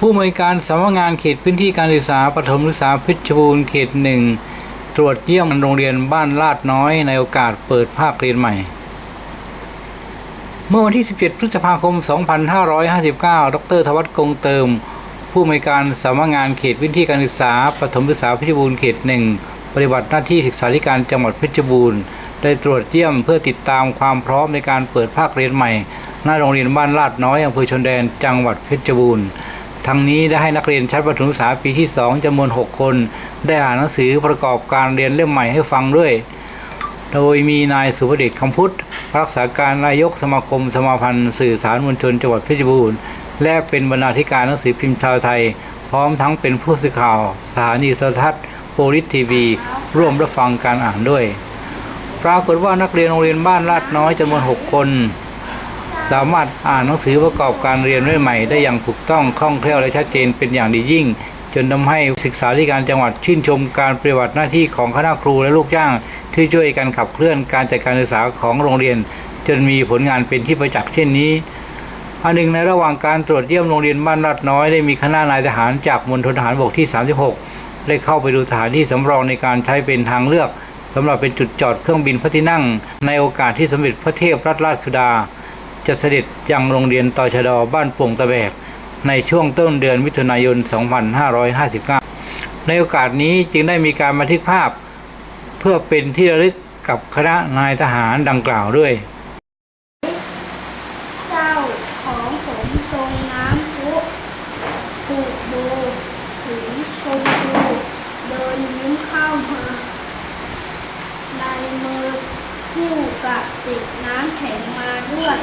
ผู้อำนวยการสำนักงานเขตพื้นที่การศึกษาปฐมศึกษาเพชรบูรณ์เขตหนึ่งตรวจเยี่ยมโรงเรียนบ้านลาดน้อยในโอกาสเปิดภาคเรียนใหม่ เมื่อวันที่ 17 พฤษภาคม 2559 ดรธวัฒน์กงเติม ผู้อำนวยการสำนักงานเขตพื้นที่การศึกษาปฐมศึกษาเพชรบูรณ์เขตหนึ่งปฏิบัติหน้าที่ศึกษาธิการจังหวัดเพชรบูรณ์ได้ตรวจเยี่ยมเพื่อติดตามความพร้อมในการเปิดภาคเรียนใหม่ หน้าโรงเรียนบ้านลาดน้อยอำเภอชนแดนจังหวัดเพชรบูรณ์ ทั้งนี้ได้ให้นักเรียนชั้นประถมศึกษาปีที่ 2จำนวน 6 คน ได้อ่านหนังสือประกอบการเรียนเล่มใหม่ให้ฟังด้วย โดยมีนายสุภเดชคำพุทธรักษาการนายกสมาคม สมาพันธ์สื่อสารมวลชนจังหวัดเพชรบูรณ์และเป็นบรรณาธิการหนังสือพิมพ์ชาวไทย พร้อมทั้งเป็นผู้สื่อข่าวสถานีโทรทัศน์โปลิสทีวี ร่วมรับฟังการอ่านด้วย ปรากฏว่านักเรียนโรงเรียนบ้านลาดน้อยจำนวน 6 คน สามารถอ่านหนังสือประกอบการเรียนใหม่ ได้อย่างถูกต้องคล่องแคล่วและชัดเจนเป็นอย่างดียิ่ง จนทำให้ศึกษาธิการจังหวัดชื่นชมการปฏิบัติหน้าที่ของคณะครูและลูกจ้าง ที่ช่วยกันขับเคลื่อนการจัดการศึกษาของโรงเรียน จนมีผลงานเป็นที่ประจักษ์เช่นนี้อันหนึ่งในระหว่างการตรวจเยี่ยมโรงเรียนบ้านลาดน้อยได้มีคณะนายทหารจากมณฑลทหารบกที่ 36 ได้เข้าไปดูสถานที่สำรองในการใช้เป็นทางเลือกสำหรับเป็นจุดจอดเครื่องบินพระที่นั่ง ในโอกาสที่สมเด็จพระเทพรัตนราชสุดา จะเสด็จยังโรงเรียนตชดบ้านโป่งตะแบก ในช่วงต้นเดือนมิถุนายน 2559 ในโอกาสนี้จึงได้มีการบันทึกภาพ เพื่อเป็นที่ระลึกกับคณะนายทหารดังกล่าวด้วยเจ้าของผมทรงน้ำพุผูกโบสีชมพูเดินยิ้มเข้ามา ในมือผู้กับติดน้ำแข็งมาด้วย